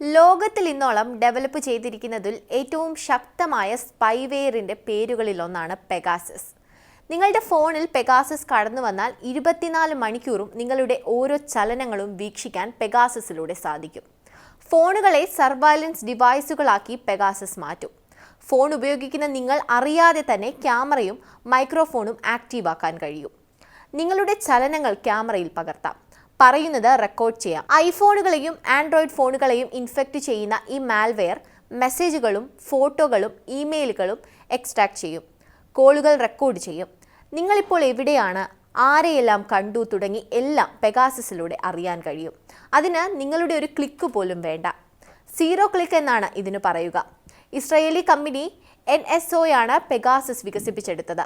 ലോകത്തിൽ ഇന്നോളം ഡെവലപ്പ് ചെയ്തിരിക്കുന്നതിൽ ഏറ്റവും ശക്തമായ സ്പൈവെയറിന്റെ പേരുകളിലൊന്നാണ് പെഗാസസ്. നിങ്ങളുടെ ഫോണിൽ പെഗാസസ് കടന്നു വന്നാൽ ഇരുപത്തിനാല് മണിക്കൂറും നിങ്ങളുടെ ഓരോ ചലനങ്ങളും വീക്ഷിക്കാൻ പെഗാസസിലൂടെ സാധിക്കും. ഫോണുകളെ സർവൈലൻസ് ഡിവൈസുകളാക്കി പെഗാസസ് മാറ്റും. ഫോൺ ഉപയോഗിക്കുന്ന നിങ്ങൾ അറിയാതെ തന്നെ ക്യാമറയും മൈക്രോഫോണും ആക്റ്റീവാക്കാൻ കഴിയും. നിങ്ങളുടെ ചലനങ്ങൾ ക്യാമറയിൽ പകർത്താം. പറയുന്നത് റെക്കോർഡ് ചെയ്യാം. ഐഫോണുകളെയും ആൻഡ്രോയിഡ് ഫോണുകളെയും ഇൻഫെക്റ്റ് ചെയ്യുന്ന ഈ മാൽവെയർ മെസ്സേജുകളും ഫോട്ടോകളും ഇമെയിലുകളും എക്സ്ട്രാക്ട് ചെയ്യും. കോളുകൾ റെക്കോർഡ് ചെയ്യും. നിങ്ങളിപ്പോൾ എവിടെയാണ്? ആരെയെല്ലാം കണ്ടു തുടങ്ങി എല്ലാം പെഗാസസിലൂടെ അറിയാൻ കഴിയും. അതിന് നിങ്ങളുടെ ഒരു ക്ലിക്ക് പോലും വേണ്ട. സീറോ ക്ലിക്ക് എന്നാണ് ഇതിന് പറയുക. ഇസ്രയേലി കമ്പനി എൻ എസ് ഒയാണ് പെഗാസസ് വികസിപ്പിച്ചെടുത്തത്.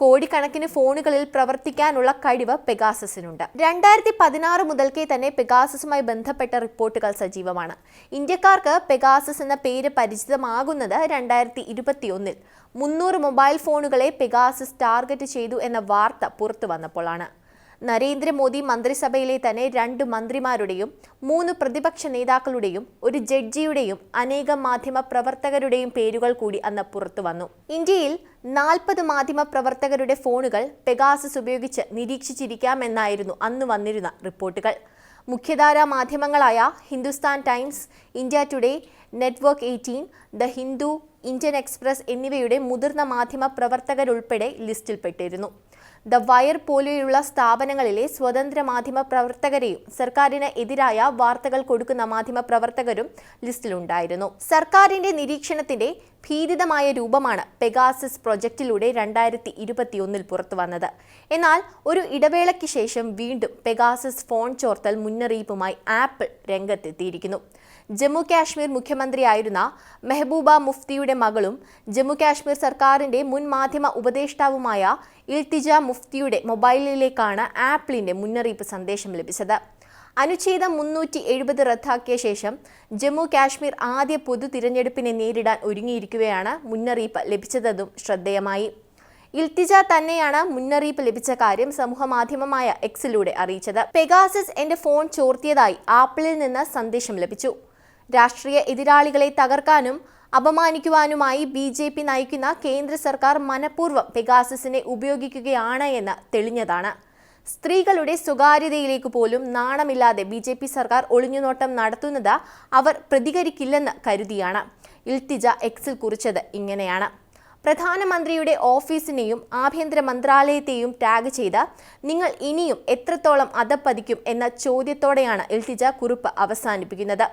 കോടിക്കണക്കിന് ഫോണുകളിൽ പ്രവർത്തിക്കാനുള്ള കഴിവ് പെഗാസസിനുണ്ട്. രണ്ടായിരത്തി പതിനാറ് മുതൽക്കേ തന്നെ പെഗാസസുമായി ബന്ധപ്പെട്ട റിപ്പോർട്ടുകൾ സജീവമാണ്. ഇന്ത്യക്കാർക്ക് പെഗാസസ് എന്ന പേര് പരിചിതമാകുന്നത് രണ്ടായിരത്തി ഇരുപത്തിയൊന്നിൽ മുന്നൂറ് മൊബൈൽ ഫോണുകളെ പെഗാസസ് ടാർഗറ്റ് ചെയ്തു എന്ന വാർത്ത പുറത്തു വന്നപ്പോഴാണ്. നരേന്ദ്രമോദി മന്ത്രിസഭയിലെ തന്നെ രണ്ട് മന്ത്രിമാരുടെയും മൂന്ന് പ്രതിപക്ഷ നേതാക്കളുടെയും ഒരു ജഡ്ജിയുടെയും അനേകം മാധ്യമ പ്രവർത്തകരുടെയും പേരുകൾ കൂടി അന്ന് പുറത്തു വന്നു. ഇന്ത്യയിൽ നാൽപ്പത് മാധ്യമ പ്രവർത്തകരുടെ ഫോണുകൾ പെഗാസസ് ഉപയോഗിച്ച് നിരീക്ഷിച്ചിരിക്കാമെന്നായിരുന്നു അന്ന് വന്നിരുന്ന റിപ്പോർട്ടുകൾ. മുഖ്യധാരാ മാധ്യമങ്ങളായ Hindustan Times India Today Network eighteen the Hindu Indian Express എന്നിവയുടെ മുതിർന്ന മാധ്യമ പ്രവർത്തകരുൾപ്പെടെ ലിസ്റ്റിൽപ്പെട്ടിരുന്നു. ദ വയർ പോലെയുള്ള സ്ഥാപനങ്ങളിലെ സ്വതന്ത്ര മാധ്യമ പ്രവർത്തകരെയും സർക്കാരിന് എതിരായ വാർത്തകൾ കൊടുക്കുന്ന മാധ്യമ പ്രവർത്തകരും ലിസ്റ്റിലുണ്ടായിരുന്നു. സർക്കാരിന്റെ നിരീക്ഷണത്തിന്റെ ഭീതിതമായ രൂപമാണ് പെഗാസസ് പ്രൊജക്റ്റിലൂടെ രണ്ടായിരത്തി ഇരുപത്തിയൊന്നിൽ പുറത്തു വന്നത്. എന്നാൽ ഒരു ഇടവേളയ്ക്ക് ശേഷം വീണ്ടും പെഗാസസ് ഫോൺ ചോർത്തൽ മുന്നറിയിപ്പുമായി ആപ്പിൾ രംഗത്തെത്തിയിരിക്കുന്നു. ജമ്മു കാശ്മീർ മുഖ്യമന്ത്രിയായിരുന്ന മെഹബൂബ മുഫ്തിയുടെ മകളും ജമ്മു കാശ്മീർ സർക്കാരിന്റെ മുൻ മാധ്യമ ഉപദേഷ്ടാവുമായ ഇൽത്തിജ മുഫ്തിയുടെ മൊബൈലിലേക്കാണ് ആപ്പിളിന്റെ മുന്നറിയിപ്പ് സന്ദേശം ലഭിച്ചത്. അനുച്ഛേദം മുന്നൂറ്റി എഴുപത് റദ്ദാക്കിയ ശേഷം ജമ്മു കാശ്മീർ ആദ്യ പൊതു തിരഞ്ഞെടുപ്പിനെ നേരിടാൻ ഒരുങ്ങിയിരിക്കുകയാണ് മുന്നറിയിപ്പ് ലഭിച്ചതെന്നും ശ്രദ്ധേയമായി. ഇൽത്തിജ തന്നെയാണ് മുന്നറിയിപ്പ് ലഭിച്ച കാര്യം സമൂഹമാധ്യമമായ എക്സിലൂടെ അറിയിച്ചത്. പെഗാസസ് എന്റെ ഫോൺ ചോർത്തിയതായി ആപ്പിളിൽ നിന്ന് സന്ദേശം ലഭിച്ചു. രാഷ്ട്രീയ എതിരാളികളെ തകർക്കാനും അപമാനിക്കുവാനുമായി ബി ജെ പി നയിക്കുന്ന കേന്ദ്ര സർക്കാർ മനഃപൂർവം പെഗാസസിനെ ഉപയോഗിക്കുകയാണ് എന്ന് തെളിഞ്ഞതാണ്. സ്ത്രീകളുടെ സ്വകാര്യതയിലേക്ക് പോലും നാണമില്ലാതെ ബി ജെ പി സർക്കാർ ഒളിഞ്ഞുനോട്ടം നടത്തുന്നത് അവർ പ്രതികരിക്കില്ലെന്ന് കരുതിയാണ്. ഇൽത്തിജ എക്സിൽ കുറിച്ചത് ഇങ്ങനെയാണ്. പ്രധാനമന്ത്രിയുടെ ഓഫീസിനെയും ആഭ്യന്തര മന്ത്രാലയത്തെയും ടാഗ് ചെയ്ത് നിങ്ങൾ ഇനിയും എത്രത്തോളം അതപ്പതിക്കും എന്ന ചോദ്യത്തോടെയാണ് ഇൽത്തിജ കുറിപ്പ് അവസാനിപ്പിക്കുന്നത്.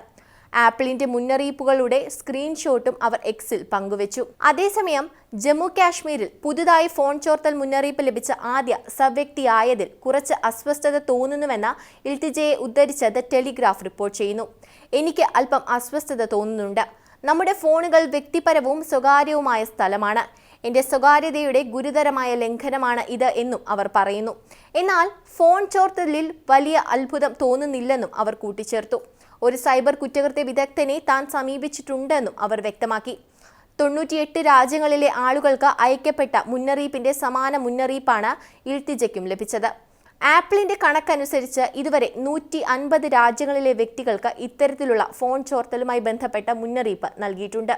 ആപ്പിളിന്റെ മുന്നറിയിപ്പുകളുടെ സ്ക്രീൻഷോട്ടും അവർ എക്സിൽ പങ്കുവച്ചു. അതേസമയം ജമ്മു കാശ്മീരിൽ പുതുതായി ഫോൺ ചോർത്തൽ മുന്നറിയിപ്പ് ലഭിച്ച ആദ്യ സവ്യക്തിയായതിൽ കുറച്ച് അസ്വസ്ഥത തോന്നുന്നുവെന്ന ഇൽത്തിജയെ ഉദ്ധരിച്ചത് ടെലിഗ്രാഫ് റിപ്പോർട്ട് ചെയ്യുന്നു. എനിക്ക് അല്പം അസ്വസ്ഥത തോന്നുന്നുണ്ട്. നമ്മുടെ ഫോണുകൾ വ്യക്തിപരവും സ്വകാര്യവുമായ സ്ഥലമാണ്. എന്റെ സ്വകാര്യതയുടെ ഗുരുതരമായ ലംഘനമാണ് ഇത് എന്നും അവർ പറയുന്നു. എന്നാൽ ഫോൺ ചോർത്തലിൽ വലിയ അത്ഭുതം തോന്നുന്നില്ലെന്നും അവർ കൂട്ടിച്ചേർത്തു. ഒരു സൈബർ കുറ്റകൃത്യ വിദഗ്ധനെ താൻ സമീപിച്ചിട്ടുണ്ടെന്നും അവർ വ്യക്തമാക്കി. തൊണ്ണൂറ്റിയെട്ട് രാജ്യങ്ങളിലെ ആളുകൾക്ക് അയക്കപ്പെട്ട മുന്നറിയിപ്പിന്റെ സമാന മുന്നറിയിപ്പാണ് ഇൽത്തിജയ്ക്കും ലഭിച്ചത്. ആപ്പിളിന്റെ കണക്കനുസരിച്ച് ഇതുവരെ നൂറ്റി അൻപത് രാജ്യങ്ങളിലെ വ്യക്തികൾക്ക് ഇത്തരത്തിലുള്ള ഫോൺ ചോർത്തലുമായി ബന്ധപ്പെട്ട മുന്നറിയിപ്പ് നൽകിയിട്ടുണ്ട്.